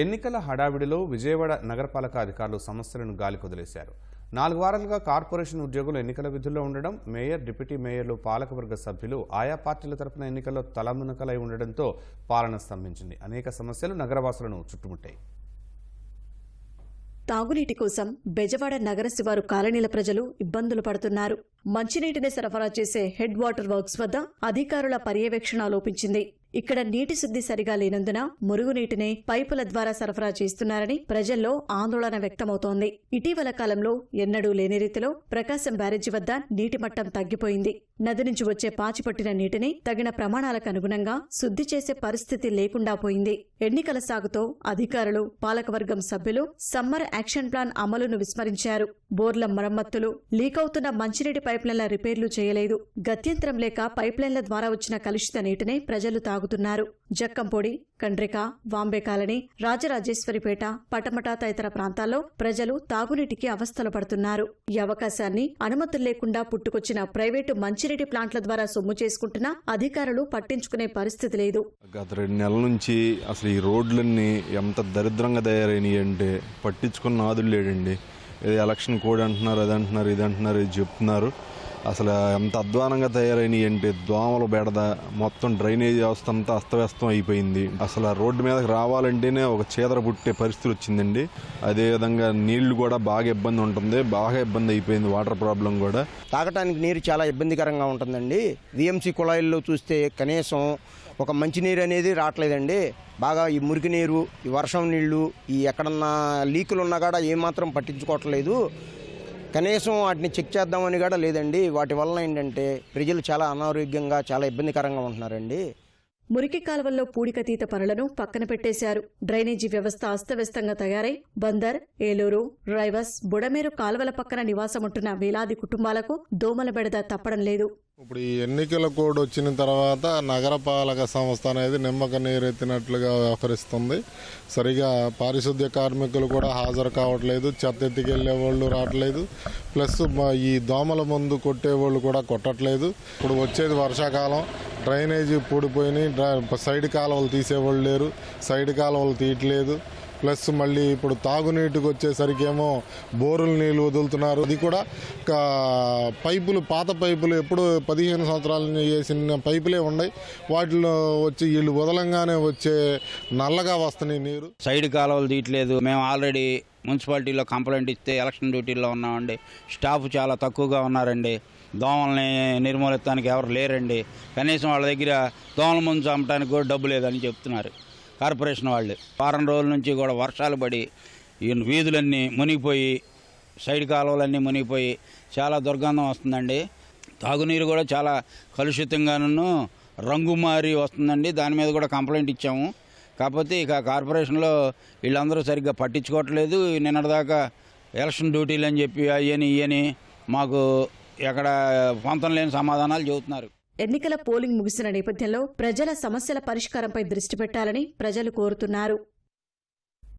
ఎన్నికల హడావిడిలో విజయవాడ నగరపాలక అధికారులు సమస్యలను గాలి కుదిలేశారు నాలుగు వారాలుగా కార్పొరేషన్ ఉద్యోగులు ఎన్నికల విధుల్లో ఉండడం మేయర్ డిప్యూటీ మేయర్లు పాలకవర్గ సభ్యులు ఆయా పార్టీల తరపున ఎన్నికల్లో తలమునకలై ఉండడంతో పాలన స్తంభించింది. అనేక సమస్యలు నగరవాసులను చుట్టుముట్టాయి. తాగునీటి కోసం బెజవాడ నగర శివారు కాలనీల ప్రజలు ఇబ్బందులు పడుతున్నారు. మంచినీటిని సరఫరా చేసే హెడ్ వాటర్ వర్క్స్ వద్ద అధికారుల పర్యవేక్షణ లోపించింది ఇక్కడ నీటి శుద్ధి సరిగా లేనందున మురుగునీటిని పైపుల ద్వారా సరఫరా చేస్తున్నారని ప్రజల్లో ఆందోళన వ్యక్తమవుతోంది. ఇటీవల కాలంలో ఎన్నడూ లేని రీతిలో ప్రకాశం బ్యారేజీ వద్ద నీటి మట్టం తగ్గిపోయింది. నది నుంచి వచ్చే పాచిపట్టిన నీటిని తగిన ప్రమాణాలకు అనుగుణంగా శుద్ధి చేసే పరిస్థితి లేకుండా పోయింది. ఎన్నికల సాగుతో అధికారులు పాలకవర్గం సభ్యులు సమ్మర్ యాక్షన్ ప్లాన్ అమలును విస్మరించారు. బోర్ల మరమ్మతులు లీకవుతున్న మంచినీటి పైప్లైన్ల రిపేర్లు చేయలేదు. గత్యంతరం లేక పైప్లైన్ల ద్వారా వచ్చిన కలుషిత నీటిని ప్రజలు తాగుతున్నారు. జక్కంపొడి కండ్రిక బాంబే కాలనీ రాజరాజేశ్వరిపేట పటమట తదితర ప్రాంతాల్లో ప్రజలు తాగునీటికి అవస్థలు పడుతున్నారు. ఈ అవకాశాన్ని అనుమతులు లేకుండా పుట్టుకొచ్చిన ప్రైవేటు మంచినీటి ప్లాంట్ల ద్వారా సొమ్ము చేసుకుంటున్నా అధికారులు పట్టించుకునే పరిస్థితి లేదు. గత రెండు నెలల నుంచి అసలు ఈ రోడ్లన్నీ ఎంత దరిద్రంగా తయారైనవి అంటే పట్టించుకున్న ఆదులు లేడండి. ఇది ఎలక్షన్ కోడ్ అంటున్నారు అది అంటున్నారు ఇది అంటున్నారు ఇది చెప్తున్నారు. అసలు ఎంత అధ్వానంగా తయారైనవి అంటే దోమలు బెడద మొత్తం డ్రైనేజ్ వ్యవస్థ అంతా అస్తవ్యస్తం అయిపోయింది. అసలు రోడ్డు మీదకి రావాలంటేనే ఒక చీదర పుట్టే పరిస్థితి వచ్చిందండి. అదేవిధంగా నీళ్ళు కూడా బాగా ఇబ్బంది ఉంటుంది. బాగా ఇబ్బంది అయిపోయింది వాటర్ ప్రాబ్లం కూడా. తాగటానికి నీరు చాలా ఇబ్బందికరంగా ఉంటుందండి. విఎంసీ కుళాయిల్లో చూస్తే కనీసం ఒక మంచినీరు అనేది రావట్లేదండి. బాగా ఈ మురికి నీరు ఈ వర్షం నీళ్ళు ఈ ఎక్కడన్నా లీకులు ఉన్నా కూడా ఏమాత్రం పట్టించుకోవట్లేదు. కనీసం వాటిని చెక్ చేద్దామని కూడా లేదండి. వాటి వల్ల ఏంటంటే ప్రజలు చాలా అనారోగ్యంగా చాలా ఇబ్బందికరంగా ఉంటున్నారండి. మురికి కాలువల్లో పూడికతీత పనులను పక్కన పెట్టేశారు. డ్రైనేజీ వ్యవస్థ అస్తవ్యస్తంగా తయారై బందర్ ఏలూరు రైవస్ బుడమేరు కాలువల పక్కన నివాసముంటున్న వేలాది కుటుంబాలకు దోమల బెడద తప్పడం లేదు. ఇప్పుడు ఈ ఎన్నికల కోడ్ వచ్చిన తర్వాత నగరపాలక సంస్థ అనేది నిమ్మక నీరెత్తినట్లుగా వ్యవహరిస్తుంది. సరిగా పారిశుద్ధ్య కార్మికులు కూడా హాజరు కావట్లేదు. చెత్త ఎత్తికెళ్ళే వాళ్ళు రావట్లేదు. ప్లస్ ఈ దోమల మందు కొట్టే వాళ్ళు కూడా కొట్టట్లేదు. ఇప్పుడు వచ్చేది వర్షాకాలం. డ్రైనేజీ పూడిపోయినాయి. సైడ్ కాలువలు తీసేవాళ్ళు లేరు. సైడ్ కాలువలు తీయట్లేదు. ప్లస్ మళ్ళీ ఇప్పుడు తాగునీటికి వచ్చేసరికి ఏమో బోరుల నీళ్ళు వదులుతున్నారు. అది కూడా పైపులు పాత పైపులు ఎప్పుడు పదిహేను సంవత్సరాల వేసిన పైపులే ఉన్నాయి. వాటిలో వచ్చి వీళ్ళు వదలంగానే వచ్చే నల్లగా వస్తున్నాయి నీరు. సైడ్ కాలువలు తీయట్లేదు. మేము ఆల్రెడీ మున్సిపాలిటీలో కంప్లైంట్ ఇస్తే ఎలక్షన్ డ్యూటీలో ఉన్నామండి. స్టాఫ్ చాలా తక్కువగా ఉన్నారండి. దోమల్ని నిర్మూలించడానికి ఎవరు లేరండి. కనీసం వాళ్ళ దగ్గర దోమల ముందు చంపడానికి కూడా డబ్బు లేదని చెప్తున్నారు. కార్పొరేషన్ వాళ్ళు. వారం రోజుల నుంచి కూడా వర్షాలు పడి ఈ వీధులన్నీ మునిగిపోయి సైడ్ కాలువలన్నీ మునిగిపోయి చాలా దుర్గంధం వస్తుందండి. తాగునీరు కూడా చాలా కలుషితంగాను రంగు మారి వస్తుందండి. దాని మీద కూడా కంప్లైంట్ ఇచ్చాము. కాకపోతే ఇక కార్పొరేషన్లో వీళ్ళందరూ సరిగ్గా పట్టించుకోవట్లేదు. నిన్నటిదాకా ఎలక్షన్ డ్యూటీలు అని చెప్పి అయ్యని ఇయ్యని మాకు ఎక్కడ పొంతం లేని సమాధానాలు చెబుతున్నారు. ఎన్నికల పోలింగ్ ముగిసిన నేపథ్యంలో ప్రజల సమస్యల పరిష్కారంపై దృష్టి పెట్టాలని ప్రజలు కోరుతున్నారు.